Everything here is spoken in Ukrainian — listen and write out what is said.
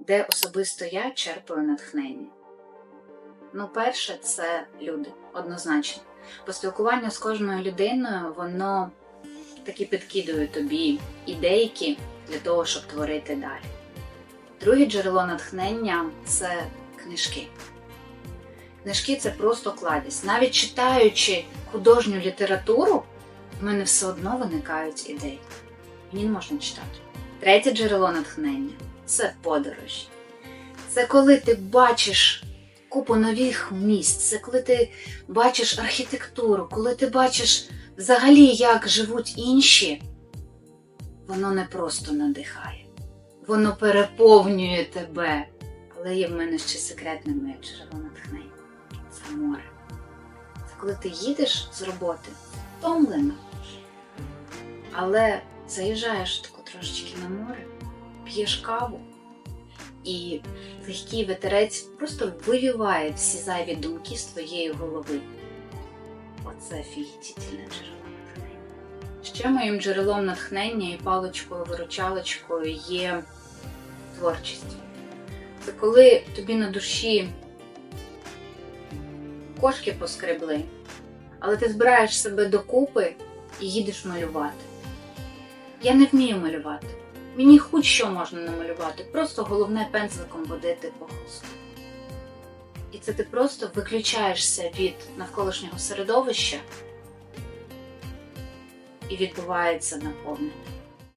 де особисто я черпаю натхнення. Ну, перше, це люди, однозначно. Поспілкування з кожною людиною, воно таки підкидує тобі ідейки для того, щоб творити далі. Друге джерело натхнення це книжки. Книжки це просто кладість. Навіть читаючи художню літературу, в мене все одно виникають ідеї. Мені не можна читати. Третє джерело натхнення це подорожі. Це коли ти бачиш купу нових місць, це коли ти бачиш архітектуру, коли ти бачиш взагалі, як живуть інші, воно не просто надихає, воно переповнює тебе. Але є в мене ще секретне моє джерело натхнення. Це море. Це коли ти їдеш з роботи, втомлена, але заїжджаєш тако трошечки на море, п'єш каву, і легкий ветерець просто вивіває всі зайві думки з твоєї голови. Оце фігітітельне джерело натхнення. Ще моїм джерелом натхнення і паличкою-виручалочкою є творчість. Це коли тобі на душі кошки поскребли, але ти збираєш себе докупи і їдеш малювати. Я не вмію малювати. Мені хоч що можна намалювати, просто головне пензликом водити по хусту. І це ти просто виключаєшся від навколишнього середовища і відбувається наповнення.